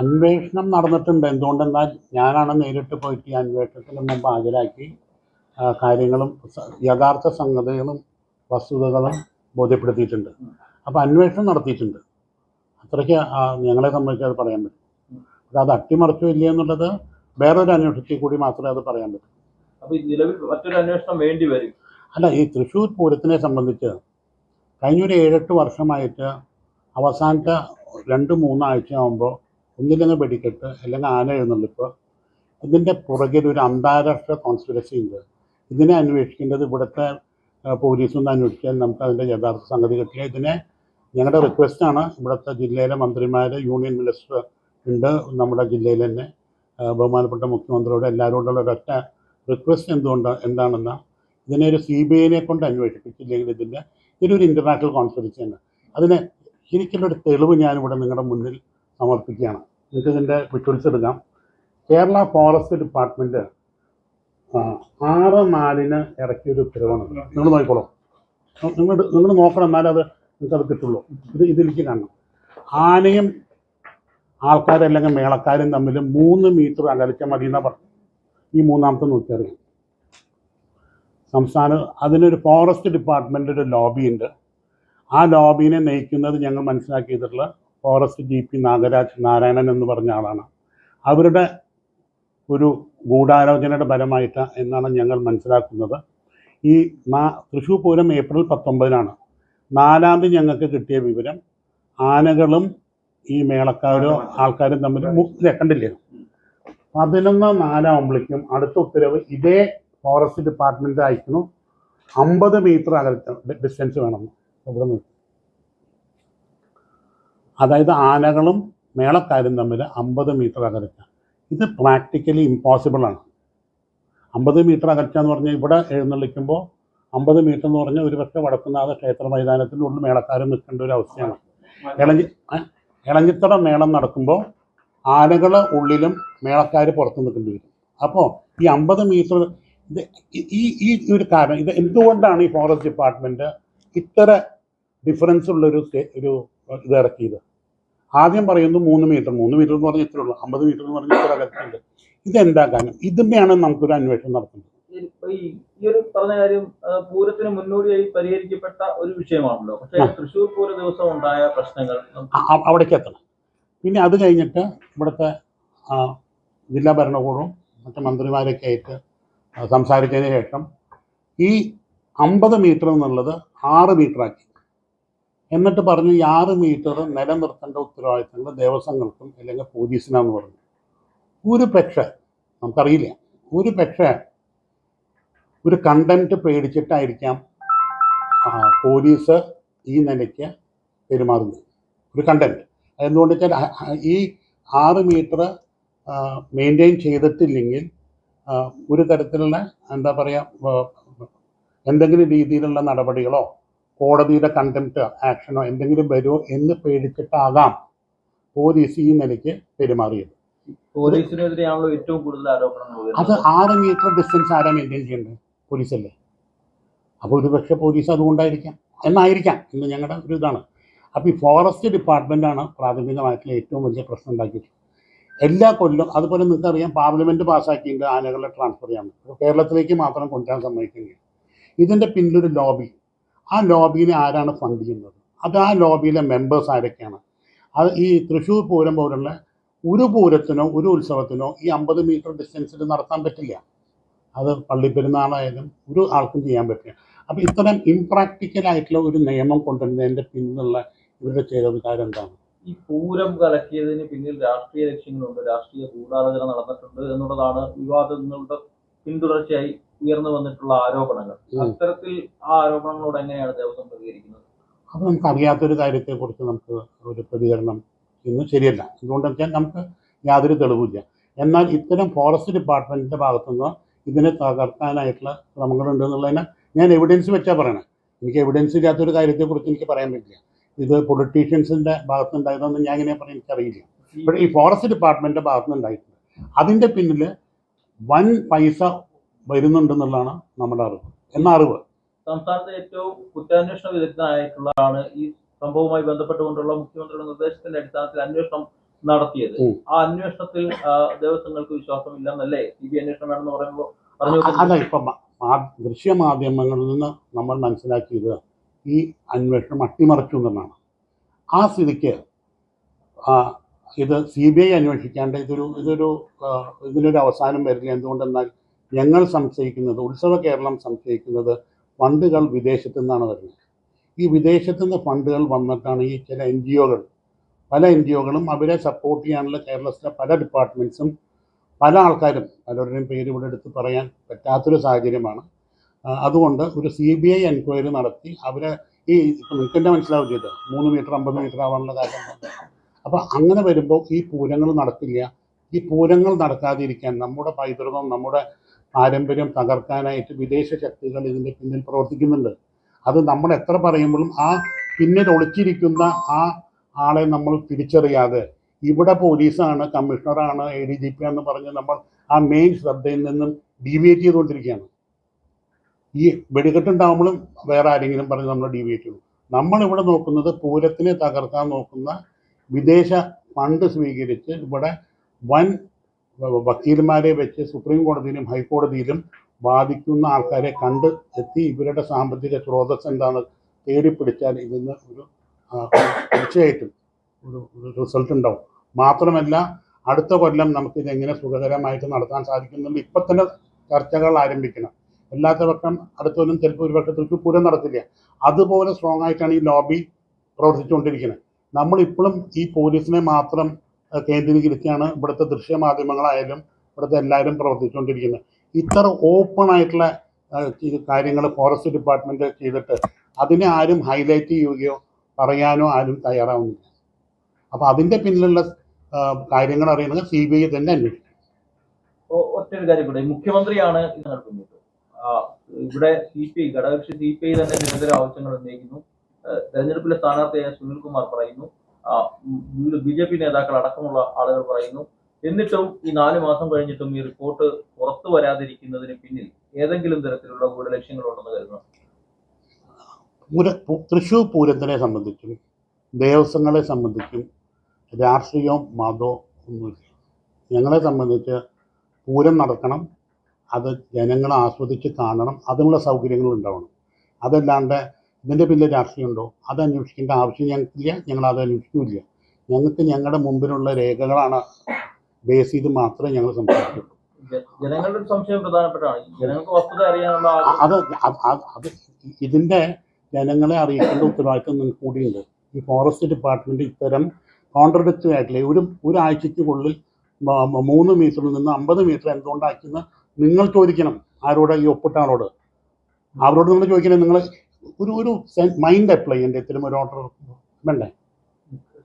അന്വേഷണം നടന്നിട്ടുണ്ട്. എന്തുകൊണ്ടെന്നാൽ ഞാനാണ് നേരിട്ട് പോയിട്ട് ഈ അന്വേഷണത്തിന് മുമ്പ് ഹാജരാക്കി കാര്യങ്ങളും യഥാർത്ഥ സംഗതികളും വസ്തുതകളും ബോധ്യപ്പെടുത്തിയിട്ടുണ്ട്. അപ്പോൾ അന്വേഷണം നടത്തിയിട്ടുണ്ട്. അത്രയ്ക്ക് ഞങ്ങളെ സംബന്ധിച്ച് അത് പറയാൻ പറ്റും. പക്ഷെ അത് അട്ടിമറിച്ചോ ഇല്ല എന്നുള്ളത് വേറൊരു അന്വേഷണത്തിൽ കൂടി മാത്രമേ അത് പറയാൻ പറ്റൂ. മറ്റൊരു അന്വേഷണം വേണ്ടി വരും. അല്ല ഈ തൃശ്ശൂർ പൂരത്തിനെ സംബന്ധിച്ച് കഴിഞ്ഞൊരു ഏഴെട്ട് വർഷമായിട്ട് അവസാനത്തെ രണ്ട് മൂന്നാഴ്ച ആകുമ്പോൾ ഒന്നില്ലെങ്കിൽ വെടിക്കെട്ട് അല്ലെങ്കിൽ ആന എഴുന്നള്ളിപ്പ്. ഇതിന്റെ പുറകിൽ ഒരു അന്താരാഷ്ട്ര കോൺസ്പിറസി ഉണ്ട്. ഇതിനെ അന്വേഷിക്കേണ്ടത് ഇവിടുത്തെ പോലീസൊന്ന് അന്വേഷിക്കാൻ നമുക്ക് അതിന്റെ യഥാർത്ഥ സംഗതി കിട്ടില്ല ഇതിനെ ഞങ്ങളുടെ റിക്വസ്റ്റാണ് ഇവിടുത്തെ ജില്ലയിലെ മന്ത്രിമാർ യൂണിയൻ മിനിസ്റ്റർ ഉണ്ട് നമ്മുടെ ജില്ലയിൽ തന്നെ. ബഹുമാനപ്പെട്ട മുഖ്യമന്ത്രിയോട് എല്ലാവരോടുള്ള ഒരൊറ്റ റിക്വസ്റ്റ് എന്തുകൊണ്ട് എന്താണെന്ന് ഇതിനെ ഒരു സി ബി ഐനെ കൊണ്ട് അന്വേഷിപ്പിച്ചില്ലെങ്കിൽ ഇതിന്റെ ഇതൊരു ഇന്റർനാഷണൽ കോൺഫറൻസ് ആണ്. അതിന് ശരിക്കുള്ള ഒരു തെളിവ് ഞാനിവിടെ നിങ്ങളുടെ മുന്നിൽ സമർപ്പിക്കുകയാണ്. നിങ്ങൾക്ക് ഇതിന്റെ വിഷ്വൽസ് എടുക്കാം. കേരള ഫോറസ്റ്റ് ഡിപ്പാർട്ട്മെന്റ് ആറ് നാലിന് ഇറക്കിയൊരു ഉത്തരവാണ്. നിങ്ങൾ നോക്കിക്കോളൂ. നിങ്ങൾ നിങ്ങൾ നോക്കണം എന്നാലേ അത് നിങ്ങൾക്ക് അത് കിട്ടുള്ളൂ. ഇത് ഇതിലേക്ക് കാണണം. ആനയും ആൾക്കാരല്ലെങ്കിൽ മേളക്കാരും തമ്മിൽ മൂന്ന് മീറ്റർ അകലിച്ച മതി എന്നാ പറഞ്ഞു ഈ മൂന്നാമത്തെ നോക്കിയറിയാം സംസ്ഥാന അതിനൊരു ഫോറസ്റ്റ് ഡിപ്പാർട്ട്മെന്റ് ഒരു ലോബി ഉണ്ട് ആ ലോബിനെ നയിക്കുന്നത് ഞങ്ങൾ മനസ്സിലാക്കിയിട്ടുള്ള forest G P Nagaraj Narayanan എന്ന് പറഞ്ഞ ആളാണ്. അവരുടെ ഒരു ഗൂഢാലോചനയുടെ ഫലമായിട്ട് എന്നാണ് ഞങ്ങൾ മനസ്സിലാക്കുന്നത്. ഈ നാ തൃശ്ശൂർ പൂരം ഏപ്രിൽ പത്തൊമ്പതിനാണ്. നാലാം തീയതി ഞങ്ങൾക്ക് കിട്ടിയ വിവരം ആനകളും ഈ മേളക്കാരോ ആൾക്കാരും തമ്മിൽ കണ്ടില്ലേ? പതിനൊന്ന് നാലാവുമ്പോഴേക്കും അടുത്ത ഉത്തരവ് ഇതേ ഫോറസ്റ്റ് ഡിപ്പാർട്ട്മെന്റ് അയക്കുന്നു അമ്പത് മീറ്റർ അകലത്തെ ഡിസ്റ്റൻസ് വേണം. ഇവിടെ നിന്ന് അതായത് ആനകളും മേളക്കാരും തമ്മിൽ അമ്പത് മീറ്റർ അകലച്ച ഇത് പ്രാക്ടിക്കലി ഇമ്പോസിബിളാണ് അമ്പത് മീറ്റർ അകറ്റ എന്ന് പറഞ്ഞാൽ ഇവിടെ എഴുന്നള്ളിക്കുമ്പോൾ അമ്പത് മീറ്റർ എന്ന് പറഞ്ഞാൽ ഒരു പക്ഷേ വടക്കുന്നാഥ ക്ഷേത്ര മൈതാനത്തിന്റെ ഉള്ളിൽ മേളക്കാരും നിൽക്കേണ്ട ഒരു അവസ്ഥയാണ്. ഇളഞ്ഞി ഇളഞ്ഞിത്തട മേളം നടക്കുമ്പോൾ ആനകൾ ഉള്ളിലും മേളക്കാർ പുറത്ത് നിൽക്കേണ്ടി വരും. അപ്പോൾ ഈ അമ്പത് മീറ്റർ ഇത് ഈ- ഈ ഒരു കാരണം ഇത് എന്തുകൊണ്ടാണ് ഈ ഫോറസ്റ്റ് ഡിപ്പാർട്ട്മെന്റ് ഇത്ര ഡിഫറൻസ് ഉള്ളൊരു ഒരു ഇത് ഇറക്കിയത്? ആദ്യം പറയുന്നു മൂന്ന് മീറ്റർ മൂന്ന് മീറ്റർ എന്ന് പറഞ്ഞാൽ ഇത്ര ഉള്ളൂ. അമ്പത് മീറ്റർ എന്ന് പറഞ്ഞാൽ ഇത്ര അകത്തുണ്ട് ഇതെന്താ കാരണം ഇതിന്റെയാണ് നമുക്കൊരു അന്വേഷണം നടത്തുന്നത്. ഈ ഒരു പറഞ്ഞ കാര്യം പൂരത്തിന് മുന്നോടിയായി പരിഹരിക്കപ്പെട്ട ഒരു വിഷയമാണല്ലോ. പക്ഷേ. തൃശ്ശൂർ പൂര ദിവസം ഉണ്ടായ പ്രശ്നങ്ങൾ അവിടേക്ക് എത്തണം. പിന്നെ അത് കഴിഞ്ഞിട്ട് ഇവിടുത്തെ ജില്ലാ ഭരണകൂടവും മറ്റു മന്ത്രിമാരൊക്കെ ആയിട്ട് സംസാരിച്ചതിന് ശേഷം ഈ അമ്പത് മീറ്റർ എന്നുള്ളത് ആറ് മീറ്റർ ആക്കി എന്നിട്ട് പറഞ്ഞു ഈ ആറ് മീറ്റർ നിലനിർത്തേണ്ട ഉത്തരവാദിത്തങ്ങൾ ദേവസ്വങ്ങൾക്കും അല്ലെങ്കിൽ പോലീസിനാന്ന് പറഞ്ഞു. ഒരു പക്ഷേ നമുക്കറിയില്ല. ഒരു പക്ഷേ ഒരു കണ്ടന്റ് പേടിച്ചിട്ടായിരിക്കാം പോലീസ് ഈ നിലയ്ക്ക് പെരുമാറുന്നത്. ഒരു കണ്ടന്റ് എന്തുകൊണ്ട് വെച്ചാൽ ഈ ആറ് മീറ്റർ മെയിന്റെയിൻ ചെയ്തിട്ടില്ലെങ്കിൽ ഒരു തരത്തിലുള്ള എന്താ പറയുക എന്തെങ്കിലും രീതിയിലുള്ള നടപടികളോ കോടതിയുടെ കണ്ടംപ്റ്റ് ആക്ഷനോ എന്തെങ്കിലും വരുമോ എന്ന് പേടിച്ചിട്ടാകാം പോലീസ് ഈ നിലയ്ക്ക് പെരുമാറിയത്. പോലീസിനെതിരെയാണല്ലോ ഏറ്റവും കൂടുതൽ അത് ആറ് മീറ്റർ ഡിസ്റ്റൻസ് ആരാ മെയിന്റെയിൻ ചെയ്യേണ്ടത്? പോലീസല്ലേ? അപ്പോൾ ഒരുപക്ഷെ പോലീസ് അതുകൊണ്ടായിരിക്കാം. എന്നായിരിക്കാം. ഇന്ന് ഞങ്ങളുടെ ഒരു ഇതാണ്. അപ്പോൾ ഈ ഫോറസ്റ്റ് ആണ് പ്രാഥമികമായിട്ടുള്ള ഏറ്റവും വലിയ പ്രശ്നം ഉണ്ടാക്കിയിട്ടുള്ളത്. എല്ലാ കൊല്ലം അതുപോലെ നിങ്ങൾക്കറിയാം പാർലമെന്റ് പാസ്സാക്കിയിട്ട് ആനകളെ ട്രാൻസ്ഫർ ചെയ്യാൻ. കേരളത്തിലേക്ക് മാത്രം കൊണ്ടുവരാൻ സമ്മതിക്കുകയാണ് ഇതിന്റെ പിന്നിലൊരു ലോബി ആ ലോബിനെ ആരാണ് ഫണ്ട് ചെയ്യുന്നത്? അത് ആ ലോബിയിലെ മെമ്പേഴ്സ് ആരൊക്കെയാണ്? അത് ഈ തൃശ്ശൂർ പൂരം പോലുള്ള ഒരു പൂരത്തിനോ ഒരു ഉത്സവത്തിനോ ഈ അമ്പത് മീറ്റർ ഡിസ്റ്റൻസിൽ നടത്താൻ പറ്റില്ല. അത് പള്ളിപ്പെരുന്നാളായാലും ഒരു ആൾക്കും ചെയ്യാൻ പറ്റില്ല. അപ്പോൾ ഇത്തരം ഇംപ്രാക്ടിക്കൽ ആയിട്ടുള്ള ഒരു നിയമം കൊണ്ടുവരുന്നതിന്റെ പിന്നിലുള്ള ഇവരുടെ ചെയ്തവികാരം എന്താണ്? ഈ പൂരം കലക്കിയതിന് പിന്നിൽ രാഷ്ട്രീയ ലക്ഷ്യങ്ങളുണ്ട്. രാഷ്ട്രീയ ഗൂഢാലോചന നടന്നിട്ടുണ്ട് എന്നുള്ളതാണ് വിവാദങ്ങളുടെ പിന്തുടർച്ചയായി ഉയർന്നു വന്നിട്ടുള്ള ആരോപണങ്ങൾ. അത്തരത്തിൽ ആ ആരോപണങ്ങളോട് എങ്ങനെയാണ് ദേവസ്വം പ്രതികരിക്കുന്നത്? അത് നമുക്ക് അറിയാത്തൊരു കാര്യത്തെക്കുറിച്ച് നമുക്ക് ഒരു പ്രതികരണം ഇന്ന് ശരിയല്ല. എന്തുകൊണ്ടെന്ന് വെച്ചാൽ നമുക്ക് യാതൊരു തെളിവില്ല എന്നാൽ ഇത്തരം ഫോറസ്റ്റ് ഡിപ്പാർട്ട്മെന്റിന്റെ ഭാഗത്തുനിന്ന് ഇതിനെ തകർക്കാനായിട്ടുള്ള ശ്രമങ്ങളുണ്ട് എന്നുള്ളതിനെ ഞാൻ എവിഡൻസ് വെച്ചാൽ പറയണേ. എനിക്ക് എവിഡൻസ് ഇല്ലാത്തൊരു കാര്യത്തെക്കുറിച്ച് എനിക്ക് പറയാൻ പറ്റില്ല. ഇത് പൊളിറ്റീഷ്യൻസിന്റെ ഭാഗത്തുനിന്നുണ്ടായതൊന്നും ഞാൻ ഇങ്ങനെ പറയാൻ എനിക്കറിയില്ല. പക്ഷേ ഈ ഫോറസ്റ്റ് ഡിപ്പാർട്ട്മെന്റിന്റെ ഭാഗത്തുനിന്നുണ്ടായിട്ടുണ്ട്. അതിന്റെ പിന്നിൽ വൻ പൈസ വരുന്നുണ്ടെന്നുള്ളതാണ് നമ്മുടെ അറിവ്. എന്ന അറിവ്? സംസ്ഥാനത്തെ ഏറ്റവും കുറ്റാന്വേഷണ വിദഗ്ധനായിട്ടുള്ളതാണ് ഈ സംഭവവുമായി ബന്ധപ്പെട്ടുകൊണ്ടുള്ള മുഖ്യമന്ത്രിയുടെ നിർദ്ദേശത്തിന്റെ അടിസ്ഥാനത്തിൽ അന്വേഷണം നടത്തിയത്. ആ അന്വേഷണത്തിൽ ദേവസ്വങ്ങൾക്ക് വിശ്വാസമില്ലെന്നല്ലേ? സി ബി അന്വേഷണം വേണമെന്ന് പറയുമ്പോൾ അല്ല ഇപ്പം ദൃശ്യമാധ്യമങ്ങളിൽ നിന്ന് നമ്മൾ മനസ്സിലാക്കിയത് ഈ അന്വേഷണം അട്ടിമറിച്ചു എന്നാണ് ആ സ്ഥിതിക്ക് ഇത് സി ബി ഐ അന്വേഷിക്കാണ്ട് ഇതൊരു ഇതൊരു ഇതിനൊരു അവസാനം വരില്ല എന്തുകൊണ്ടെന്നാൽ ഞങ്ങൾ സംശയിക്കുന്നത് ഉത്സവ കേരളം സംശയിക്കുന്നത് ഫണ്ടുകൾ വിദേശത്തു നിന്നാണ് വരുന്നത്. ഈ വിദേശത്തു നിന്ന് ഫണ്ടുകൾ വന്നിട്ടാണ് ഈ ചില എൻ ജി ഒകൾ പല എൻ ജി ഒകളും അവരെ സപ്പോർട്ട് ചെയ്യാനുള്ള കേരളത്തിലെ പല ഡിപ്പാർട്ട്മെന്റ്സും പല ആൾക്കാരും പലരുടെയും പേര് ഇവിടെ എടുത്ത് പറയാൻ പറ്റാത്തൊരു സാഹചര്യമാണ്. അതുകൊണ്ട് ഒരു സി ബി ഐ എൻക്വയറി നടത്തി അവരെ ഈ മനസ്സിലാവും ചെയ്ത് മൂന്ന് മീറ്റർ അമ്പത് മീറ്റർ ആവാനുള്ള കാര്യം. അപ്പോൾ അങ്ങനെ വരുമ്പോൾ ഈ പൂരങ്ങൾ നടക്കില്ല. ഈ പൂരങ്ങൾ നടക്കാതിരിക്കാൻ നമ്മുടെ പൈതൃകം നമ്മുടെ പാരമ്പര്യം തകർക്കാനായിട്ട് വിദേശ ശക്തികൾ ഇതിന്റെ പിന്നിൽ പ്രവർത്തിക്കുന്നുണ്ട്. അത് നമ്മൾ എത്ര പറയുമ്പോഴും ആ പിന്നിൽ ഒളിച്ചിരിക്കുന്ന ആ ആളെ നമ്മൾ തിരിച്ചറിയാതെ ഇവിടെ പോലീസാണ് കമ്മീഷണറാണ് എ ഡി ജി പി എന്ന് പറഞ്ഞ് നമ്മൾ ആ മെയിൻ ശ്രദ്ധയിൽ നിന്നും ഡീവിയേറ്റ് ചെയ്തുകൊണ്ടിരിക്കുകയാണ്. ഈ വെടികെട്ടുണ്ടാവുമ്പോഴും വേറെ ആരെങ്കിലും പറഞ്ഞ് നമ്മൾ ഡീവിയേറ്റ് ചെയ്യും. നമ്മളിവിടെ നോക്കുന്നത് പൂരത്തിനെ തകർക്കാൻ നോക്കുന്ന വിദേശ ഫണ്ട് സ്വീകരിച്ച് ഇവിടെ വൻ വ- വക്കീൽമാരെ വെച്ച് സുപ്രീം കോടതിയിലും ഹൈക്കോടതിയിലും ബാധിക്കുന്ന ആൾക്കാരെ കണ്ട് എത്തി ഇവരുടെ സാമ്പത്തിക സ്രോതസ് എന്താണ് തേടി പിടിച്ചാൽ ഇതിന് ഒരു തീർച്ചയായിട്ടും ഒരു റിസൾട്ട് ഉണ്ടാവും. മാത്രമല്ല അടുത്ത കൊല്ലം നമുക്കിത് എങ്ങനെ സുഖകരമായിട്ട് നടത്താൻ സാധിക്കുന്നുണ്ട് ഇപ്പം തന്നെ ചർച്ചകൾ ആരംഭിക്കണം. അല്ലാത്ത പക്ഷം അടുത്തൊന്നും ചിലപ്പോൾ ഒരു പക്ഷേ തൃശ്ശൂർ നടത്തില്ല അതുപോലെ സ്ട്രോങ് ആയിട്ടാണ് ഈ ലോബി പ്രവർത്തിച്ചുകൊണ്ടിരിക്കുന്നത്. നമ്മളിപ്പോഴും ഈ പോലീസിനെ മാത്രം കേന്ദ്രീകരിച്ചാണ് ഇവിടുത്തെ ദൃശ്യമാധ്യമങ്ങളായാലും ഇവിടുത്തെ എല്ലാവരും പ്രവർത്തിച്ചുകൊണ്ടിരിക്കുന്നത്. ഇത്ര ഓപ്പൺ ആയിട്ടുള്ള കാര്യങ്ങൾ ഫോറസ്റ്റ് ഡിപ്പാർട്ട്മെന്റ് ചെയ്തിട്ട് അതിനെ ആരും ഹൈലൈറ്റ് ചെയ്യുകയോ പറയാനോ ആരും തയ്യാറാവുന്നില്ല. അപ്പോൾ അതിന്റെ പിന്നിലുള്ള കാര്യങ്ങൾ അറിയുന്നത് സി ബി ഐ തന്നെ അന്വേഷിക്കും. മുഖ്യമന്ത്രിയാണ് ഇത് നടക്കുന്നത് ഇവിടെ സി പി ഐ ഘടകകക്ഷി സി പി ഐ തന്നെ നിരന്തര ആവശ്യങ്ങൾ ഉന്നയിക്കുന്നു. തെരഞ്ഞെടുപ്പിലെ സ്ഥാനാർത്ഥിയായ സുനിൽ കുമാർ പറയുന്നു ബി ജെ പി നേതാക്കൾ അടക്കമുള്ള ആളുകൾ പറയുന്നു. എന്നിട്ടും ഈ നാല് മാസം കഴിഞ്ഞിട്ടും ഈ റിപ്പോർട്ട് പുറത്തു വരാതിരിക്കുന്നതിന് പിന്നിൽ ഏതെങ്കിലും തരത്തിലുള്ള ഗൂഢലക്ഷ്യങ്ങളുണ്ടെന്ന് കരുതുന്നു. തൃശ്ശൂർ പൂരത്തിനെ സംബന്ധിച്ചും ദേവസ്വങ്ങളെ സംബന്ധിച്ചും രാഷ്ട്രീയവും മതവും ഒന്നുമില്ല. ഞങ്ങളെ സംബന്ധിച്ച് പൂരം നടക്കണം അത് ജനങ്ങളെ ആസ്വദിച്ച് കാണണം അതിനുള്ള സൗകര്യങ്ങൾ ഉണ്ടാവണം. അതല്ലാണ്ട് ഇതിന്റെ പിന്നിൽ രാഷ്ട്രീയമുണ്ടോ? അത് അന്വേഷിക്കേണ്ട ആവശ്യം ഞങ്ങൾക്കില്ല. ഞങ്ങൾ അത് അന്വേഷിക്കില്ല. ഞങ്ങൾക്ക് ഞങ്ങളുടെ മുമ്പിലുള്ള രേഖകളാണ് ബേസ് ചെയ്ത് മാത്രമേ ഞങ്ങൾ സംസാരിക്കുള്ളൂ ജനങ്ങളുടെ സംശയം ജനങ്ങൾക്ക് വസ്തുത അറിയാനുള്ള അത് അത് ഇതിന്റെ ജനങ്ങളെ അറിയിക്കേണ്ട ഉത്തരവാദിത്വം നിങ്ങൾക്ക് കൂടിയുണ്ട്. ഈ ഫോറസ്റ്റ് ഡിപ്പാർട്ട്മെന്റ് ഇത്തരം കോൺട്രഡിക്റ്ററി ആയിട്ടില്ല ഒരു ഒരാഴ്ചയ്ക്കുള്ളിൽ മൂന്ന് മീറ്ററിൽ നിന്ന് അമ്പത് മീറ്റർ എന്തുകൊണ്ടാക്കുന്ന നിങ്ങൾ ചോദിക്കണം. ആരോട് ഈ ഒപ്പിട്ട ആളോട്? അവരോട് നിങ്ങൾ ചോദിക്കണേ. നിങ്ങൾ ഒരു ഒരു മൈൻഡ് അപ്ലൈ ചെയ്യേണ്ട ഇത്തരം ഒരു ഓർഡർ വേണ്ടേ?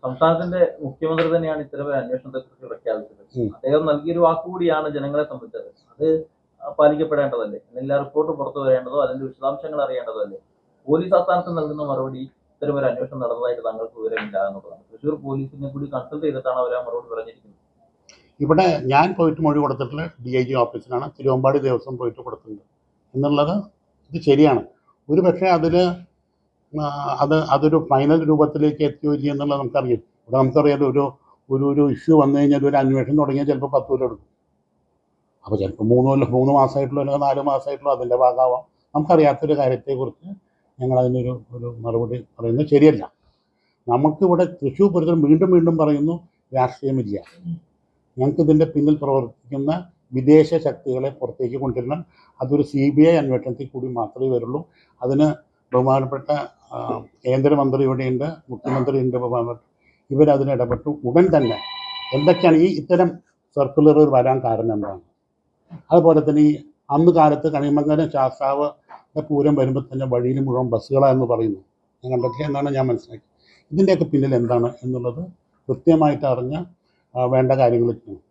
സംസ്ഥാനത്തിന്റെ മുഖ്യമന്ത്രി തന്നെയാണ് ഇത്തരം അന്വേഷണത്തെ കുറിച്ച് പ്രഖ്യാപിച്ചത്. അദ്ദേഹം നൽകിയൊരു വാക്കുകൂടിയാണ് ജനങ്ങളെ സംബന്ധിച്ചത്. അത് പാലിക്കപ്പെടേണ്ടതല്ലേ? എല്ലാ റിപ്പോർട്ട് പുറത്തു വരേണ്ടതോ അതിന്റെ വിശദാംശങ്ങൾ അറിയേണ്ടതല്ലേ പോലീസ് ആസ്ഥാനത്ത് നൽകുന്ന മറുപടി ഇത്തരം ഒരു അന്വേഷണം നടന്നതായിട്ട് താങ്കൾക്ക് വിവരമില്ല എന്നുള്ളതാണ്. തൃശ്ശൂർ പോലീസിനെ കൂടി കൺസൾട്ട് ചെയ്തിട്ടാണ് അവർ ആ മറുപടി പറഞ്ഞിരിക്കുന്നത്. ഇവിടെ ഞാൻ പോയിട്ട് മൊഴി കൊടുത്തിട്ടുള്ള ഡി ഐ ജി ഓഫീസിലാണ് തിരുവമ്പാടി ദേവസ്വം പോയിട്ട് കൊടുത്തിട്ടുണ്ട്. എന്നുള്ളത് ഇത് ശരിയാണ്. ഒരു പക്ഷേ അതിൽ അത് അതൊരു ഫൈനൽ രൂപത്തിലേക്ക് എത്തിയോ ഇല്ല എന്നുള്ളത് നമുക്കറിയാം ഇവിടെ നമുക്കറിയാലോ ഒരു ഒരു ഒരു ഇഷ്യൂ വന്നു കഴിഞ്ഞാൽ ഒരു അന്വേഷണം തുടങ്ങിയാൽ ചിലപ്പോൾ പത്ത് കൊല്ലം എടുക്കും. അപ്പോൾ ചിലപ്പോൾ മൂന്ന് കൊല്ലം മൂന്ന് മാസമായിട്ടുള്ള അല്ലെങ്കിൽ നാല് മാസമായിട്ടുള്ള അതിന്റെ ഭാഗമാവാം. നമുക്കറിയാത്തൊരു കാര്യത്തെക്കുറിച്ച് ഞങ്ങൾ അതിനൊരു ഒരു മറുപടി പറയുന്നത് ശരിയല്ല. നമുക്കിവിടെ തൃശ്ശൂർ പുരത്തിൽ വീണ്ടും വീണ്ടും പറയുന്നു രാഷ്ട്രീയമില്ല. ഞങ്ങൾക്ക് ഇതിന്റെ പിന്നിൽ പ്രവർത്തിക്കുന്ന വിദേശ ശക്തികളെ പുറത്തേക്ക് കൊണ്ടുവരണം. അതൊരു സി ബി ഐ അന്വേഷണത്തിൽ കൂടി മാത്രമേ വരുള്ളൂ. അതിന് ബഹുമാനപ്പെട്ട കേന്ദ്രമന്ത്രി ഇവിടെയുണ്ട് മുഖ്യമന്ത്രിയുണ്ട് ബഹുമാനപ്പെട്ട ഇവരതിന് ഇടപെട്ടു. ഉടൻ തന്നെ എന്തൊക്കെയാണ് ഈ ഇത്തരം സർക്കുലറുകൾ വരാൻ കാരണം എന്താണ്? അതുപോലെ തന്നെ ഈ അന്ന് കാലത്ത് കണിമംഗലം ശാസ്താവ് പൂരം വരുമ്പോൾ തന്നെ വഴിയിൽ മുഴുവൻ ബസ്സുകളാണെന്ന് പറയുന്നു. ഞാൻ കണ്ടിട്ടില്ല എന്നാണ് ഞാൻ മനസ്സിലാക്കി ഇതിന്റെയൊക്കെ പിന്നിൽ എന്താണ് എന്നുള്ളത് കൃത്യമായിട്ട് അറിഞ്ഞ വേണ്ട കാര്യങ്ങൾ ചെയ്യണം.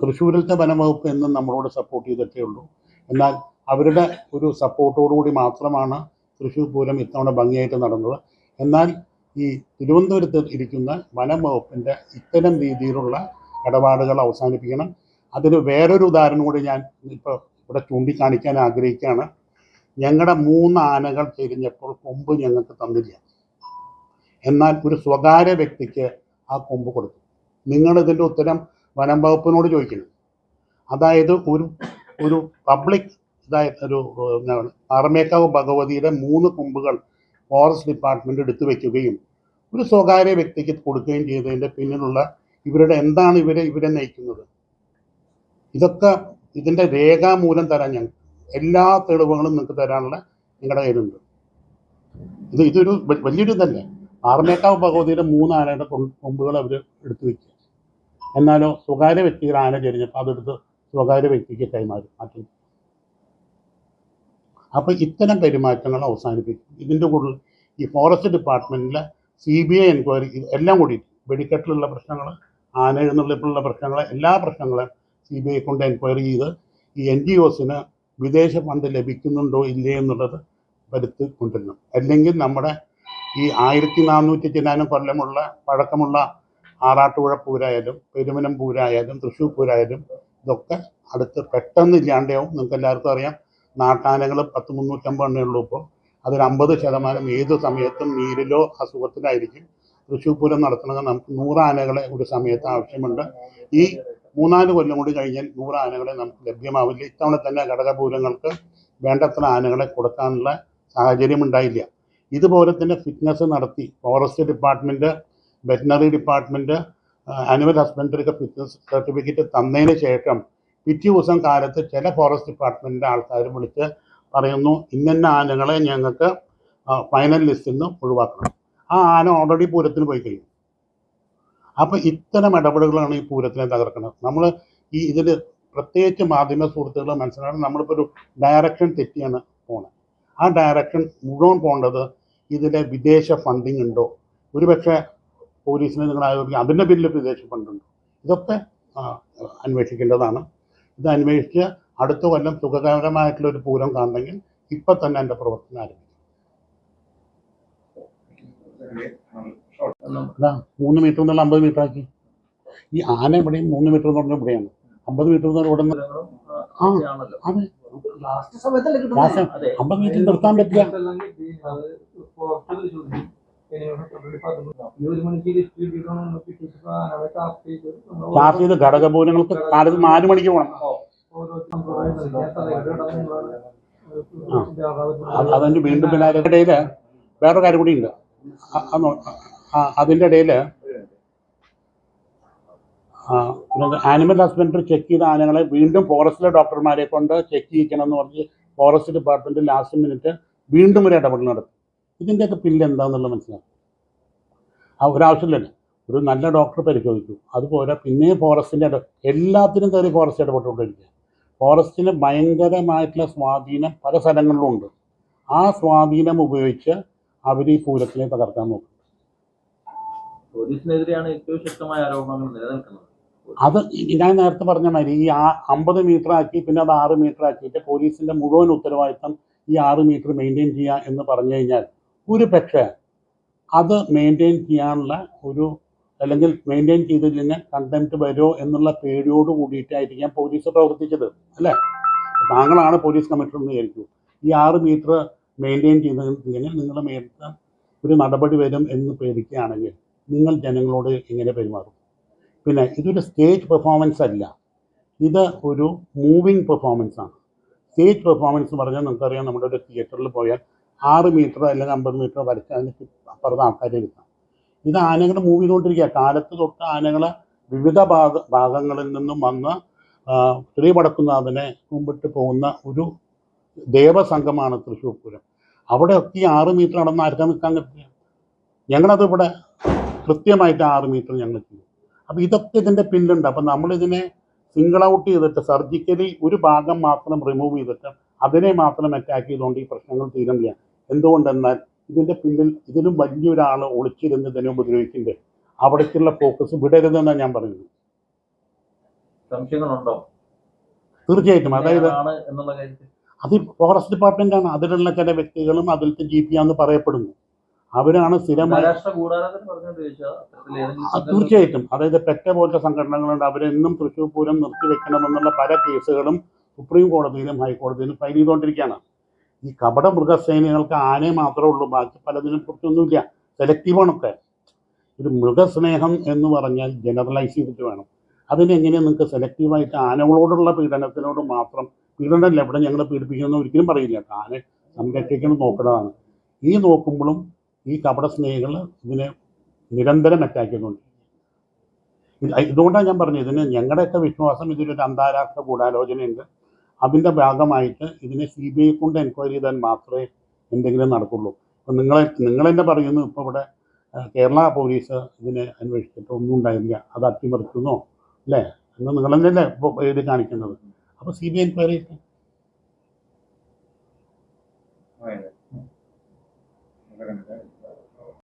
തൃശ്ശൂരിലത്തെ വനംവകുപ്പ് എന്നും നമ്മളോട് സപ്പോർട്ട് ചെയ്തിട്ടേ ഉള്ളൂ. എന്നാൽ അവരുടെ ഒരു സപ്പോർട്ടോടുകൂടി മാത്രമാണ് തൃശ്ശൂർ പൂരം ഇത്തവണ ഭംഗിയായിട്ട് നടന്നത്. എന്നാൽ ഈ തിരുവനന്തപുരത്ത് ഇരിക്കുന്ന വനം വകുപ്പിന്റെ ഇത്തരം രീതിയിലുള്ള ഇടപാടുകൾ അവസാനിപ്പിക്കണം. അതിന് വേറൊരു ഉദാഹരണം കൂടി ഞാൻ ഇപ്പോൾ ഇവിടെ ചൂണ്ടിക്കാണിക്കാൻ ആഗ്രഹിക്കുകയാണ്. ഞങ്ങളുടെ മൂന്ന് ആനകൾ ചെരിഞ്ഞപ്പോൾ കൊമ്പ് ഞങ്ങൾക്ക് തന്നില്ല. എന്നാൽ ഒരു സ്വകാര്യ വ്യക്തിക്ക് ആ കൊമ്പ് കൊടുത്തു. നിങ്ങൾ ഇതിന്റെ ഉത്തരം വനം വകുപ്പിനോട് ചോദിക്കണം. അതായത് ഒരു ഒരു പബ്ലിക് ഇതായിട്ട് ഒരു ആറമേക്കാവ് ഭഗവതിയുടെ മൂന്ന് കൊമ്പുകൾ ഫോറസ്റ്റ് ഡിപ്പാർട്ട്മെന്റ് എടുത്തു വെക്കുകയും ഒരു സ്വകാര്യ വ്യക്തിക്ക് കൊടുക്കുകയും ചെയ്തതിന്റെ പിന്നിലുള്ള ഇവരുടെ എന്താണ് ഇവരെ ഇവരെ നയിക്കുന്നത്? ഇതൊക്കെ ഇതിന്റെ രേഖാമൂലം തരാൻ ഞങ്ങൾ എല്ലാ തെളിവുകളും നിങ്ങൾക്ക് തരാനുള്ള നിങ്ങളുടെ കയ്യിലുണ്ട്. ഇത് ഇതൊരു വലിയൊരു ഇതല്ലേ? ആറമേക്കാവ് ഭഗവതിയുടെ മൂന്ന് ആനയുടെ കൊമ്പുകൾ അവർ എടുത്തു വെക്കുക. എന്നാലോ സ്വകാര്യ വ്യക്തികൾ ആന ചെരിഞ്ഞപ്പോൾ അതെടുത്ത് സ്വകാര്യ വ്യക്തിക്ക് കൈമാറി. മാറ്റി അപ്പോൾ ഇത്തരം പെരുമാറ്റങ്ങൾ അവസാനിപ്പിക്കും. ഇതിന്റെ കൂടുതൽ ഈ ഫോറസ്റ്റ് ഡിപ്പാർട്ട്മെന്റിലെ സി ബി ഐ എൻക്വയറി എല്ലാം കൂടി വെടിക്കെട്ടിലുള്ള പ്രശ്നങ്ങൾ ആന പ്രശ്നങ്ങൾ എല്ലാ പ്രശ്നങ്ങളും സി ബി ഐ കൊണ്ട് എൻക്വയറി ചെയ്ത് ഈ എൻ ജി ഒസിന് വിദേശ ഫണ്ട് ലഭിക്കുന്നുണ്ടോ ഇല്ലേ എന്നുള്ളത് വരുത്തി കൊണ്ടുവരണം അല്ലെങ്കിൽ നമ്മുടെ ഈ ആയിരത്തി നാനൂറ്റി ചില്ലാനും കൊല്ലമുള്ള പഴക്കമുള്ള ആറാട്ടുപുഴ പൂരായാലും പെരുമനം പൂരായാലും തൃശ്ശൂർ പൂരായാലും ഇതൊക്കെ അടുത്ത് പെട്ടെന്ന് ഇല്ലാണ്ടാവും. നിങ്ങൾക്ക് എല്ലാവർക്കും അറിയാം. നാട്ടാനകൾ പത്ത് മുന്നൂറ്റമ്പത് എണ്ണേ ഉള്ളൂ ഇപ്പോൾ അതിൽ അമ്പത് ശതമാനം ഏത് സമയത്തും നീരിലോ അസുഖത്തിലായിരിക്കും തൃശ്ശൂർ പൂരം നടത്തണമെങ്കിൽ നമുക്ക് നൂറാനകളെ ഒരു സമയത്ത് ആവശ്യമുണ്ട്. ഈ മൂന്നാൽ കൊല്ലം കൂടി കഴിഞ്ഞാൽ നൂറാനകളെ നമുക്ക് ലഭ്യമാവില്ല. ഇത്തവണ തന്നെ ഘടകപൂരങ്ങൾക്ക് വേണ്ടത്ര ആനകളെ കൊടുക്കാനുള്ള സാഹചര്യം ഉണ്ടായില്ല. ഇതുപോലെ തന്നെ ഫിറ്റ്നസ് നടത്തി forest department veterinary department animal ഹസ്ബൻഡറിക്ക് fitness certificate തന്നതിന് ശേഷം പിറ്റേ ദിവസം കാലത്ത് ചില ഫോറസ്റ്റ് ഡിപ്പാർട്ട്മെന്റിന്റെ ആൾക്കാർ വിളിച്ച് പറയുന്നു ഇന്നെന്ന ആനകളെ ഞങ്ങൾക്ക് ഫൈനൽ ലിസ്റ്റിൽ നിന്ന് ഒഴിവാക്കണം. ആ ആന ഓൾറെഡി പൂരത്തിന് പോയി കഴിഞ്ഞു അപ്പോൾ ഇത്തരം ഇടപെടലുകളാണ് ഈ പൂരത്തിനെ തകർക്കുന്നത്. നമ്മൾ ഈ ഇതിൽ പ്രത്യേകിച്ച് മാധ്യമ സുഹൃത്തുക്കൾ മനസ്സിലാക്കണം നമ്മളിപ്പോൾ ഒരു ഡയറക്ഷൻ തെറ്റിയാണ് പോണത് ആ ഡയറക്ഷൻ മുഴുവൻ പോകേണ്ടത് ഇതിലെ വിദേശ ഫണ്ടിങ് ഉണ്ടോ? ഒരുപക്ഷെ പോലീസിനെ നിങ്ങൾ അതിന്റെ പേരിൽ വിദേശ ഫണ്ടുണ്ടോ ഇതൊക്കെ അന്വേഷിക്കേണ്ടതാണ്. ഇത് അന്വേഷിച്ച് അടുത്ത കൊല്ലം സുഖകരമായിട്ടുള്ള ഒരു പൂരം കാണണമെങ്കിൽ ഇപ്പം തന്നെ എന്റെ പ്രവർത്തനം ആരംഭിക്കും. മൂന്ന് മീറ്റർ എന്നുള്ള അമ്പത് മീറ്റർ ആക്കി. ഈ ആന ഇവിടെയും മൂന്ന് മീറ്റർ എന്ന് പറഞ്ഞാൽ ഇവിടെയാണ്. അമ്പത് മീറ്റർ എന്ന് പറഞ്ഞാൽ ആ, അത്. ലാസ്റ്റ് അതെ അമ്പത് മീറ്റർ നിർത്താൻ പറ്റില്ല. ക്ലാസ് ചെയ്ത് ഘടകപൂരങ്ങൾക്ക് കാലത്ത് നാല് മണിക്ക് പോകണം. അത് അതിന്റെ വീണ്ടും പിന്നെ ഇടയിൽ വേറൊരു കാര്യം കൂടി ഉണ്ട്. അതിന്റെ ഇടയിൽ ആനിമൽ ഹസ്ബൻഡറി ചെക്ക് ചെയ്ത ആനകളെ വീണ്ടും ഫോറസ്റ്റിലെ ഡോക്ടർമാരെ കൊണ്ട് ചെക്ക് ചെയ്യിക്കണം എന്ന് പറഞ്ഞ് ഫോറസ്റ്റ് ഡിപ്പാർട്ട്മെന്റ് ലാസ്റ്റ് മിനിറ്റ് വീണ്ടും ഒരു ഇടപെടൽ നടത്തി. ഇതിന്റെയൊക്കെ പിന്നിൽ എന്താണെന്നുള്ളത് മനസ്സിലാക്കും ആ ഒരാവശ്യമില്ലല്ലോ ഒരു നല്ല ഡോക്ടർ പരിശോധിച്ചു. അതുപോലെ പിന്നെയും ഫോറസ്റ്റിന്റെ എല്ലാത്തിനും കയറി ഫോറസ്റ്റ് ഇടപെട്ടുകൊണ്ടിരിക്കുക. ഫോറസ്റ്റിന് ഭയങ്കരമായിട്ടുള്ള സ്വാധീനം പല സ്ഥലങ്ങളിലും ഉണ്ട്. ആ സ്വാധീനം ഉപയോഗിച്ച് അവർ ഈ പൂരത്തിനെ തകർക്കാൻ നോക്കും. പോലീസിനെതിരെയാണ് ഏറ്റവും ശക്തമായ ആരോപണങ്ങൾ നിലനിൽക്കുന്നത്. അത് ഞാൻ നേരത്തെ പറഞ്ഞ മാതിരി ഈ ആ അമ്പത് മീറ്റർ ആക്കി പിന്നെ അത് ആറ് മീറ്റർ ആക്കിയിട്ട് പോലീസിന്റെ മുഴുവൻ ഉത്തരവാദിത്തം ഈ ആറ് മീറ്റർ മെയിന്റെയിൻ ചെയ്യുക എന്ന് പറഞ്ഞു കഴിഞ്ഞാൽ ഒരു പക്ഷേ അത് മെയിന്റെയിൻ ചെയ്യാനുള്ള ഒരു അല്ലെങ്കിൽ മെയിന്റെയിൻ ചെയ്തില്ലെങ്കിൽ കണ്ടംപ്റ്റ് വരുമോ എന്നുള്ള പേടിയോട് കൂടിയിട്ടായിരിക്കാം പോലീസ് പ്രവർത്തിച്ചത് അല്ലേ? താങ്കളാണ് പോലീസ് കമ്മീഷണർ എന്ന് വിചാരിക്കൂ. ഈ ആറ് മീറ്റർ മെയിന്റെയിൻ ചെയ്തില്ലെങ്കിൽ നിങ്ങളുടെ മേടിച്ച ഒരു നടപടി വരും എന്ന് പേടിക്കുകയാണെങ്കിൽ നിങ്ങൾ ജനങ്ങളോട് എങ്ങനെ പെരുമാറും? പിന്നെ ഇതൊരു സ്റ്റേജ് പെർഫോമൻസ് അല്ല. ഇത് ഒരു മൂവിങ് പെർഫോമൻസ് ആണ്. സ്റ്റേജ് പെർഫോമൻസ് എന്ന് പറഞ്ഞാൽ നമുക്കറിയാം നമ്മുടെ ഒരു തിയേറ്ററിൽ പോയാൽ ആറ് മീറ്ററോ അല്ലെങ്കിൽ അമ്പത് മീറ്ററോ വരച്ച് അതിന് അപ്പുറത്ത് ആൾക്കാരെ ഇരുത്താം. ഇത് ആനകൾ മൂവ് ചെയ്തുകൊണ്ടിരിക്കുക കാലത്ത് തൊട്ട് ആനകൾ വിവിധ ഭാഗ ഭാഗങ്ങളിൽ നിന്നും വന്ന് ശ്രീ വടക്കുന്നാഥനെ മുമ്പിട്ട് പോകുന്ന ഒരു ദേവസംഘമാണ് തൃശ്ശൂർ പൂരം. അവിടെയൊക്കെ ഈ ആറ് മീറ്റർ നടന്ന് ആർക്കാൻ നിൽക്കാൻ പറ്റില്ല ഞങ്ങളത് ഇവിടെ കൃത്യമായിട്ട് ആറ് മീറ്റർ ഞങ്ങൾ ചെയ്യും. അപ്പോൾ ഇതൊക്കെ ഇതിന്റെ പിന്നിലുണ്ട്. അപ്പം നമ്മളിതിനെ സിംഗിൾ ഔട്ട് ചെയ്തിട്ട് സർജിക്കലി ഒരു ഭാഗം മാത്രം റിമൂവ് ചെയ്തിട്ട് അതിനെ മാത്രം അറ്റാക്ക് ചെയ്തുകൊണ്ട് ഈ പ്രശ്നങ്ങൾ തീരുന്നില്ല. എന്തുകൊണ്ടെന്നാൽ ഇതിന്റെ പിന്നിൽ ഇതിലും വലിയൊരാൾ ഒളിച്ചിരുന്ന് ഇതിനെ ഉപദ്രവിക്കുന്നുണ്ട് അവിടേക്കുള്ള ഫോക്കസ് വിടരുതെന്നാണ് ഞാൻ പറയുന്നത്. സംശയങ്ങളുണ്ടോ? തീർച്ചയായിട്ടും. അതായത് അത് ഫോറസ്റ്റ് ഡിപ്പാർട്ട്മെന്റ് ആണ്. അതിലുള്ള ചില വ്യക്തികളും അതിലത്തെ ജി പി ആന്ന് പറയപ്പെടുന്നു. അവരാണ് സ്ഥിരമായി തീർച്ചയായിട്ടും. അതായത് പെറ്റ പോലത്തെ സംഘടനകളുണ്ട്. അവരെന്നും തൃശ്ശൂർ പൂരം നിർത്തിവെക്കണമെന്നുള്ള പല കേസുകളും സുപ്രീം കോടതിയിലും ഹൈക്കോടതിയിലും ഫയൽ ചെയ്തുകൊണ്ടിരിക്കുകയാണ്. ഈ കപട മൃഗസേനകൾക്ക് ആനയെ മാത്രമേ ഉള്ളൂ. ബാക്കി പലതിനെ കുറിച്ചൊന്നുമില്ല സെലക്റ്റീവാണൊക്കെ ഒരു മൃഗസ്നേഹം എന്ന് പറഞ്ഞാൽ ജനറലൈസ് ചെയ്തിട്ട് വേണം. അതിനെങ്ങനെ നിങ്ങൾക്ക് സെലക്റ്റീവായിട്ട് ആനകളോടുള്ള പീഡനത്തിനോട് മാത്രം പീഡനമല്ല. ഇവിടെ ഞങ്ങൾ പീഡിപ്പിക്കുന്ന ഒരിക്കലും പറയില്ല. ആന സംരക്ഷിക്കണം നോക്കേണ്ടതാണ്. ഈ നോക്കുമ്പോഴും ഈ കപട സ്നേഹികൾ ഇതിനെ നിരന്തരം അറ്റാക്ക് ചെയ്യുന്നുണ്ട്. ഇത് ഇതുകൊണ്ടാണ് ഞാൻ പറഞ്ഞത്. ഇതിന് ഞങ്ങളുടെയൊക്കെ വിശ്വാസം ഇതിലൊരു അന്താരാഷ്ട്ര ഗൂഢാലോചനയുണ്ട്. അതിന്റെ ഭാഗമായിട്ട് ഇതിനെ സി ബി ഐ കൊണ്ട് എൻക്വയറി ചെയ്താൽ മാത്രമേ എന്തെങ്കിലും നടക്കുള്ളൂ. അപ്പം നിങ്ങളെ നിങ്ങളെന്നെ പറയുന്നു ഇപ്പോൾ ഇവിടെ കേരള പോലീസ് ഇതിനെ അന്വേഷിച്ചിട്ട് ഒന്നും ഉണ്ടായില്ല അത് അട്ടിമറിക്കുന്നു അല്ലേ? എന്ന് നിങ്ങൾ തന്നെയല്ലേ ഇപ്പോൾ ഇത് കാണിക്കുന്നത്. അപ്പോൾ സി ബി ഐ എൻക്വയറി.